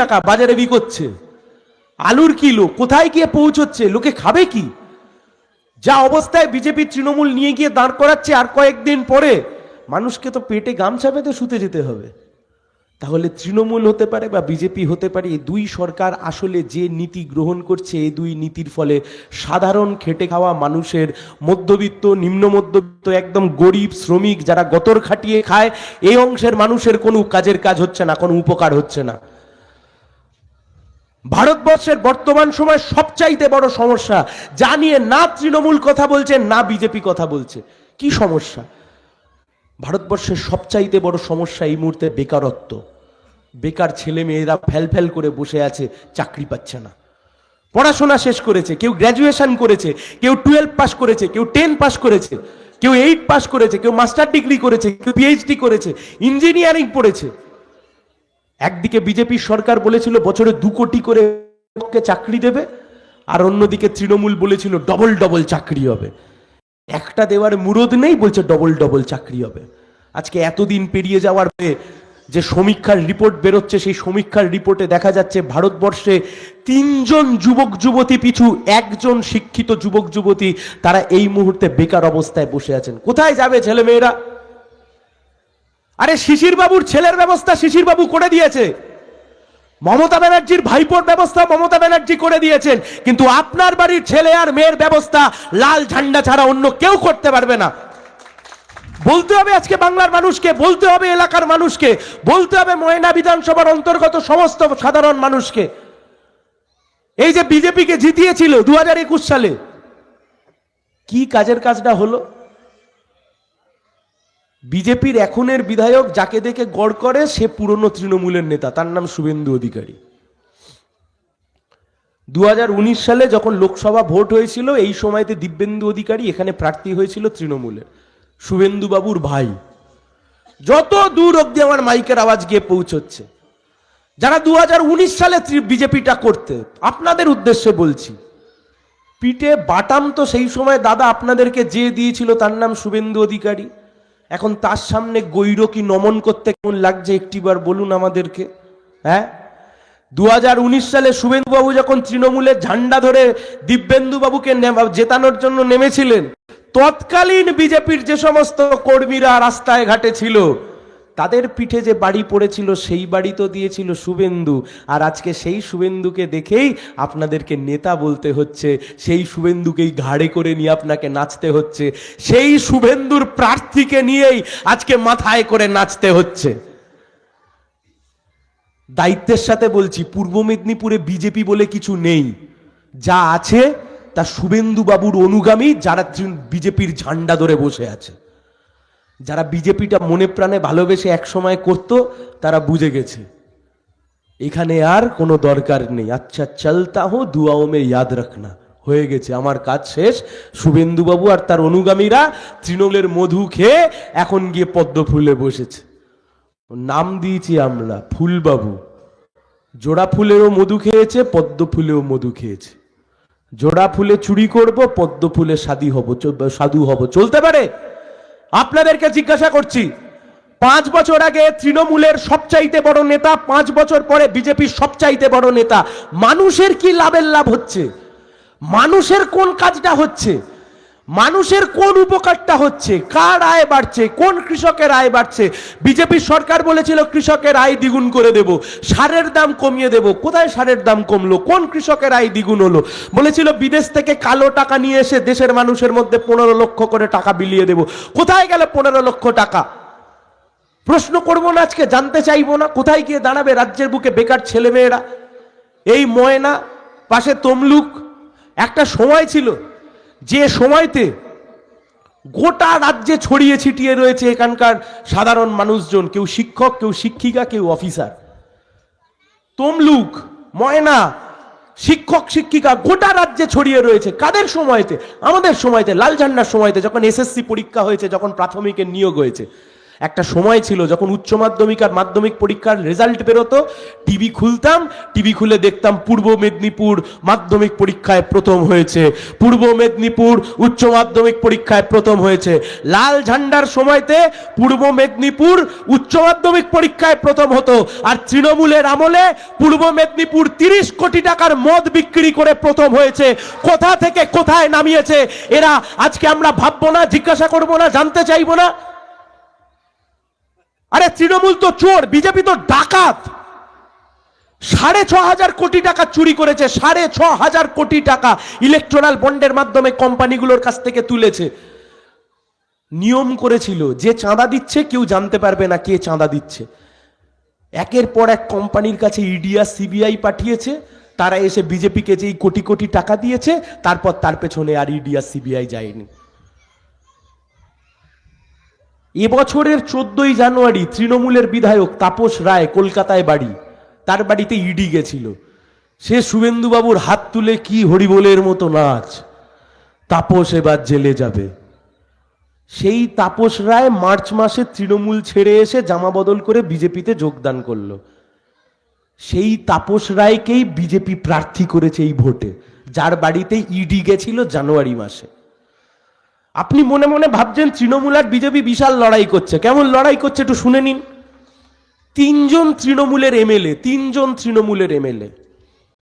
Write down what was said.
টাকা বাজারে বিকোচ্ছে আলুর কিলো কোথায় গিয়ে পৌঁছচ্ছে? লোকে খাবে কি? যা অবস্থায় বিজেপি তৃণমূল নিয়ে গিয়ে দাঁড় করাচ্ছে আর কয়েকদিন পরে মানুষকে তো পেটে গামছা বেঁধে শুতে যেতে হবে। তাহলে তৃণমূল হতে পারে বা বিজেপি হতে পারে, এই দুই সরকার আসলে যে নীতি গ্রহণ করছে, এই দুই নীতির ফলে সাধারণ খেটে খাওয়া মানুষের মধ্যবিত্ত, নিম্ন মধ্যবিত্ত, একদম গরিব শ্রমিক যারা গতর খাটিয়ে খায়, এই অংশের মানুষের কোনো কাজের কাজ হচ্ছে না, কোনো উপকার হচ্ছে না। ভারতবর্ষের বর্তমান সময় সবচাইতে বড় সমস্যা, যা নিয়ে না তৃণমূল কথা বলছে, না বিজেপি কথা বলছে। কি সমস্যা? ভারতবর্ষের সবচাইতে বড় সমস্যা এই মুহূর্তে বেকারত্ব। বেকার ছেলে মেয়েরা ফ্যাল ফ্যাল করে বসে আছে, চাকরি পাচ্ছে না। পড়াশোনা শেষ করেছে, কেউ গ্র্যাজুয়েশন করেছে, কেউ টুয়েলভ পাস করেছে, কেউ টেন পাস করেছে, কেউ এইট পাস করেছে, কেউ মাস্টার ডিগ্রি করেছে, কেউ পিএইচডি করেছে ইঞ্জিনিয়ারিং পড়েছে। একদিকে বিজেপি সরকার বলেছিল বছরে দু কোটি করে চাকরি দেবে, আর অন্যদিকে তৃণমূল বলেছিল ডবল ডবল চাকরি হবে। একটা দেওয়ার মুরদ নেই বলছে ডবল ডবল চাকরি হবে। আজকে এতদিন পেরিয়ে যাওয়ার পরে যে সমীক্ষার রিপোর্ট বেরোচ্ছে, সেই সমীক্ষার রিপোর্টে দেখা যাচ্ছে ভারতবর্ষে তিনজন যুবক যুবতী পিছু একজন শিক্ষিত যুবক যুবতী তারা এই মুহূর্তে বেকার অবস্থায় বসে আছেন। কোথায় যাবে ছেলে মেয়েরা আরে শিশির বাবুর ছেলের ব্যবস্থা শিশির বাবু করে দিয়েছে। মমতা ব্যানার্জির ভাইপোর ব্যবস্থা মমতা ব্যানার্জি করে দিয়েছেন। কিন্তু আপনার বাড়ির ছেলে আর মেয়ের ব্যবস্থা লাল ঝান্ডা ছাড়া অন্য কেউ করতে পারবে না। বলতে হবে আজকে বাংলার মানুষকে, বলতে হবে এলাকার মানুষকে, বলতে হবে ময়না বিধানসভার অন্তর্গত সমস্ত সাধারণ মানুষকে। এই যে বিজেপিকে জিতিয়েছিল দু হাজার একুশ সালে, কি কাজের কাজটা হলো? বিজেপির এখনের বিধায়ক যাকে দেখে গড় করে, সে পুরনো তৃণমূলের নেতা। তার নাম শুভেন্দু অধিকারী। দু হাজার উনিশ সালে যখন লোকসভা ভোট হয়েছিল, এই সময়তে দিব্যেন্দু অধিকারী এখানে প্রার্থী হয়েছিল তৃণমূলের। শুভেন্দু বাবুর ভাই। যত দূর অব্দি আমার মাইকের আওয়াজ গিয়ে পৌঁছচ্ছে। যারা দু হাজার উনিশ সালে বিজেপিটা করতে, আপনাদের উদ্দেশ্যে বলছি, পিঠে বাটাম তো সেই সময় দাদা আপনাদেরকে যে দিয়েছিল, তার নাম শুভেন্দু অধিকারী। এখন তার সামনে গৈরকি নমন করতে কেমন লাগছে একটিবার বলুন আমাদেরকে হ্যাঁ? দু হাজার উনিশ সালে শুভেন্দুবাবু যখন তৃণমূলের ঝান্ডা ধরে দিব্যেন্দুবাবুকে জেতানোর জন্য নেমেছিলেন, তৎকালীন বিজেপির যে সমস্ত কর্মীরা রাস্তায় ঘাটে ছিল তাদের পিঠে যে বাড়ি পড়েছিল, সেই বাড়ি তো দিয়েছিল শুভেন্দু। আর আজকে সেই শুভেন্দুকে দেখেই আপনাদেরকে নেতা বলতে হচ্ছে, সেই শুভেন্দুকেই ঘাড়ে করে নিয়ে আপনাকে নাচতে হচ্ছে, সেই শুভেন্দুর প্রার্থীকে নিয়েই আজকে মাথায় করে নাচতে হচ্ছে। দায়িত্বের সাথে বলছি, পূর্ব মেদিনীপুরে বিজেপি বলে কিছু নেই। যা আছে, তা শুভেন্দু বাবুর অনুগামী, যারা বিজেপির ঝান্ডা ধরে বসে আছে। যারা বিজেপিটা মনে প্রাণে ভালোবেসে এক সময় করত, তারা বুঝে গেছে। এখানে আর কোনো দরকার নেই। আচ্ছা চলতা হো, দুয়াও মে ইয়াদ রাখনা। হয়ে গেছে, আমার কাজ শেষ। শুভেন্দুবাবু আর তার অনুগামীরা তৃণমূলের মধু খেয়ে এখন গিয়ে পদ্ম ফুলে বসেছে। নাম দিয়েছি আমরা ফুলবাবু। জোড়া ফুলেও মধু খেয়েছে, পদ্ম ফুলেও মধু খেয়েছে। জোড়া ফুলে চুরি করব, পদ্ম ফুলে সাদী হব সাধু হব। চলতে পারে? আপনাদেরকে জিজ্ঞাসা করছি, পাঁচ বছর আগে তৃণমূলের সবচাইতে বড় নেতা, পাঁচ বছর পরে বিজেপির সবচাইতে বড় নেতা, মানুষের কি লাভের লাভ হচ্ছে? মানুষের কোন কাজটা হচ্ছে? মানুষের কোন উপকারটা হচ্ছে? কার আয় বাড়ছে? কোন কৃষকের আয় বাড়ছে? বিজেপি সরকার বলেছিল, কৃষকের আয় দ্বিগুণ করে দেব। সারের দাম কমিয়ে দেব। কোথায় সারের দাম কমলো? কোন কৃষকের আয় দ্বিগুণ হলো? বলেছিল, বিদেশ থেকে কালো টাকা নিয়ে এসে দেশের মানুষের মধ্যে পনেরো লক্ষ করে টাকা বিলিয়ে দেব। কোথায় গেল পনেরো লক্ষ টাকা? প্রশ্ন করব না আজকে, জানতে চাইব না। কোথায় গিয়ে দাঁড়াবে রাজ্যের বুকে বেকার ছেলেমেয়েরা? এই ময়না, পাশে তমলুক। একটা সময় ছিল যে সময়তে গোটা রাজ্যে ছড়িয়ে ছিটিয়ে রয়েছে এখানকার সাধারণ মানুষজন, কেউ শিক্ষক, কেউ শিক্ষিকা, কেউ অফিসার। তমলুক, ময়না, শিক্ষক, শিক্ষিকা গোটা রাজ্যে ছড়িয়ে রয়েছে। কাদের সময়তে? আমাদের সময়তে, লাল ঝান্ডার সময়তে যখন এসএসসি পরীক্ষা হয়েছে, যখন প্রাথমিকের নিয়োগ হয়েছে। একটা সময় ছিল যখন উচ্চ মাধ্যমিক আর মাধ্যমিক পরীক্ষার রেজাল্ট বেরোতো। টিভি খুলতাম টিভি খুলে দেখতাম পূর্ব মেদিনীপুর মাধ্যমিক পরীক্ষায় প্রথম হয়েছে। পূর্ব মেদিনীপুর উচ্চ মাধ্যমিক পরীক্ষায় প্রথম হয়েছে। লাল ঝান্ডার সময়তে পূর্ব মেদিনীপুর উচ্চ মাধ্যমিক পরীক্ষায় প্রথম হতো। আর তৃণমূলের আমলে পূর্ব মেদিনীপুর তিরিশ কোটি টাকার মদ বিক্রি করে প্রথম হয়েছে। কোথা থেকে কোথায় নামিয়েছে? এরা আজকে আমরা ভাববো না, জিজ্ঞাসা করব না, জানতে চাইব না। আরে তৃণমূল তো চোর, বিজেপি তো ডাকাত। সাড়ে ছ হাজার কোটি টাকা চুরি করেছে, সাড়ে ছ হাজার কোটি টাকা ইলেকট্রাল বন্ডের মাধ্যমে কোম্পানিগুলোর কাছ থেকে তুলেছে। নিয়ম করেছিল, যে চাঁদা দিচ্ছে কেউ জানতে পারবে না কে চাঁদা দিচ্ছে। একের পর এক কোম্পানির কাছে ইডিয়া সিবিআই পাঠিয়েছে, তারা এসে বিজেপিকে যেই কোটি কোটি টাকা দিয়েছে, তারপর তার পেছনে আর ইডিয়া সিবিআই যায়নি। এবছরের চোদ্দই জানুয়ারি তৃণমূলের বিধায়ক তাপস রায় কলকাতায় বাড়ি। তার বাড়িতে ইডি গেছিল। সে শুভেন্দুবাবুর হাত তুলে কি হরিবোলের মতো নাচ। তাপস এবার জেলে যাবে। সেই তাপস রায় মার্চ মাসে তৃণমূল ছেড়ে এসে জামা বদল করে বিজেপিতে যোগদান করল। সেই তাপস রায়কেই বিজেপি প্রার্থী করেছে এই ভোটে। যার বাড়িতে ইডি গেছিল জানুয়ারি মাসে। আপনি মনে মনে ভাবছেন তৃণমূল আর বিজেপি বিশাল লড়াই করছে। কেমন লড়াই করছে একটু শুনে নিন। তিনজন তৃণমূলের এমএলএ, তিনজন তৃণমূলের এমএলএ।